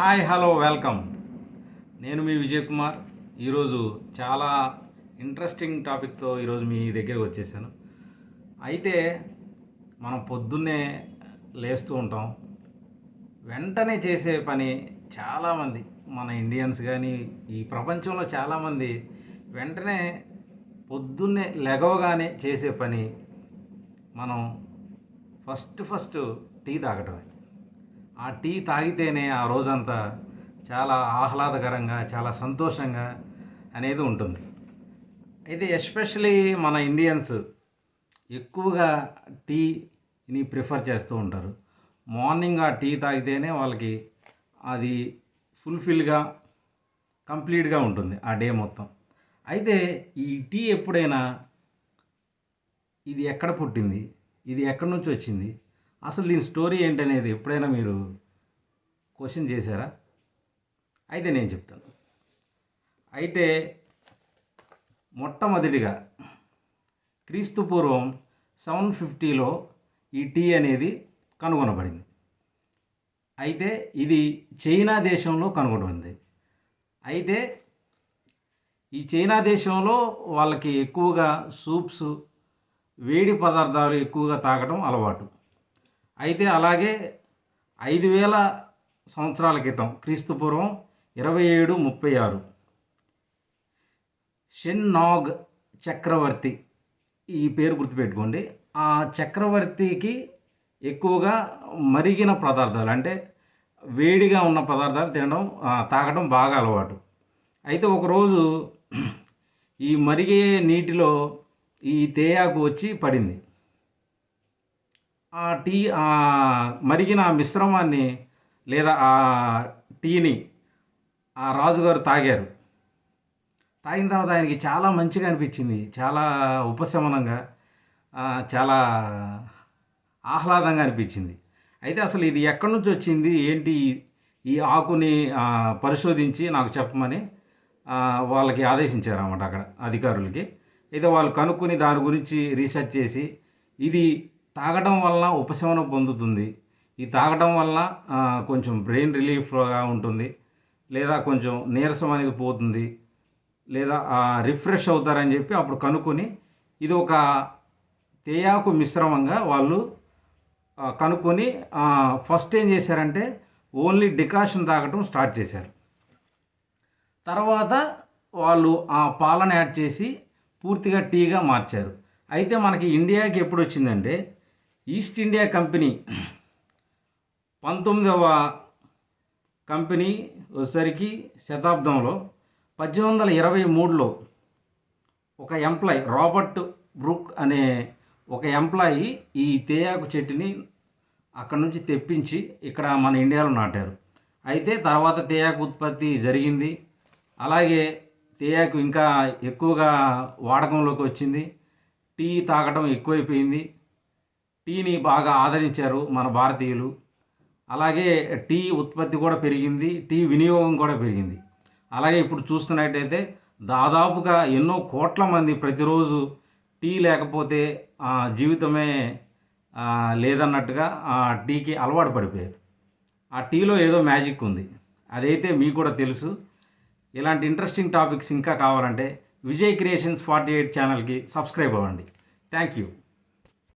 Hi hello welcome. నేను మీ విజయ్ కుమార్. ఈరోజు చాలా ఇంట్రెస్టింగ్ టాపిక్తో ఈరోజు మీ దగ్గరికి వచ్చేసాను. అయితే మనం పొద్దున్నే లేస్తూ ఉంటాం. వెంటనే చేసే పని చాలామంది మన ఇండియన్స్ కానీ ఈ ప్రపంచంలో చాలామంది వెంటనే పొద్దున్నే లెగవగానే చేసే పని మనం ఫస్ట్ ఫస్ట్ టీ తాగటమే. ఆ టీ తాగితేనే ఆ రోజంతా చాలా ఆహ్లాదకరంగా చాలా సంతోషంగా అనేది ఉంటుంది. అయితే ఎస్పెషలీ మన ఇండియన్స్ ఎక్కువగా టీని ప్రిఫర్ చేస్తూ ఉంటారు. మార్నింగ్ ఆ టీ తాగితేనే వాళ్ళకి అది ఫుల్ఫిల్గా కంప్లీట్గా ఉంటుంది ఆ డే మొత్తం. అయితే ఈ టీ ఎప్పుడైనా ఇది ఎక్కడ పుట్టింది? ఇది ఎక్కడి నుంచి వచ్చింది? అసలు దీని స్టోరీ ఏంటనేది ఎప్పుడైనా మీరు క్వశ్చన్ చేశారా? అయితే నేను చెప్తాను. అయితే మొట్టమొదటిగా క్రీస్తు పూర్వం సెవెన్ ఫిఫ్టీలో ఈ టీ అనేది కనుగొనబడింది. అయితే ఇది చైనా దేశంలో కనుగొనబడింది. అయితే ఈ చైనా దేశంలో వాళ్ళకి ఎక్కువగా సూప్స్ వేడి పదార్థాలు ఎక్కువగా తాగడం అలవాటు. అయితే అలాగే ఐదు వేల సంవత్సరాల క్రితం క్రీస్తుపూర్వం ఇరవై ఏడు ముప్పై ఆరు. షెన్నాగ్ చక్రవర్తి ఈ పేరు గుర్తుపెట్టుకోండి. ఆ చక్రవర్తికి ఎక్కువగా మరిగిన పదార్థాలు అంటే వేడిగా ఉన్న పదార్థాలు తినడం తాగడం బాగా అలవాటు. అయితే ఒకరోజు ఈ మరిగే నీటిలో ఈ తేయాకు వచ్చి పడింది. ఆ టీ మరిగిన మిశ్రమాన్ని లేదా ఆ టీని ఆ రాజుగారు తాగారు. తాగిన తర్వాత ఆయనకి చాలా మంచిగా అనిపించింది. చాలా ఉపశమనంగా చాలా ఆహ్లాదంగా అనిపించింది. అయితే అసలు ఇది ఎక్కడి నుంచి వచ్చింది? ఏంటి ఈ ఆకుని పరిశోధించి నాకు చెప్పమని వాళ్ళకి ఆదేశించారు అన్నమాట అక్కడ అధికారులకి. అయితే వాళ్ళు కనుక్కొని దాని గురించి రీసెర్చ్ చేసి ఇది తాగడం వలన ఉపశమనం పొందుతుంది. ఈ తాగడం వలన కొంచెం బ్రెయిన్ రిలీఫ్గా ఉంటుంది. లేదా కొంచెం నీరసం అనేది పోతుంది. లేదా రిఫ్రెష్ అవుతారని చెప్పి అప్పుడు కనుక్కొని ఇది ఒక తేయాకు మిశ్రమంగా వాళ్ళు కనుక్కొని ఫస్ట్ ఏం చేశారంటే ఓన్లీ డికాషన్ తాగటం స్టార్ట్ చేశారు. తర్వాత వాళ్ళు ఆ పాలను యాడ్ చేసి పూర్తిగా టీగా మార్చారు. అయితే మనకి ఇండియాకి ఎప్పుడు వచ్చిందంటే ఈస్ట్ ఇండియా కంపెనీ పంతొమ్మిదవ కంపెనీ వచ్చేసరికి శతాబ్దంలో పద్దెనిమిది వందల ఇరవై మూడులో ఒక ఎంప్లాయ్ రాబర్ట్ బ్రూక్ అనే ఒక ఎంప్లాయీ ఈ తేయాకు చెట్టుని అక్కడ నుంచి తెప్పించి ఇక్కడ మన ఇండియాలో నాటారు. అయితే తర్వాత తేయాకు ఉత్పత్తి జరిగింది. అలాగే తేయాకు ఇంకా ఎక్కువగా వాడకంలోకి వచ్చింది. టీ తాగడం ఎక్కువైపోయింది. టీని బాగా ఆదరించారు మన భారతీయులు. అలాగే టీ ఉత్పత్తి కూడా పెరిగింది టీ వినియోగం కూడా పెరిగింది. అలాగే ఇప్పుడు చూస్తున్నట్టయితే దాదాపుగా ఎన్నో కోట్ల మంది ప్రతిరోజు టీ లేకపోతే ఆ, జీవితమే లేదన్నట్టుగా ఆ టీకి అలవాటు పడిపోయారు. ఆ టీలో ఏదో మ్యాజిక్ ఉంది. అదైతే మీకు కూడా తెలుసు. ఇలాంటి ఇంట్రెస్టింగ్ టాపిక్స్ ఇంకా కావాలంటే విజయ్ క్రియేషన్స్ ఫార్టీ ఎయిట్ ఛానల్కి సబ్స్క్రైబ్ అవ్వండి. Thank you.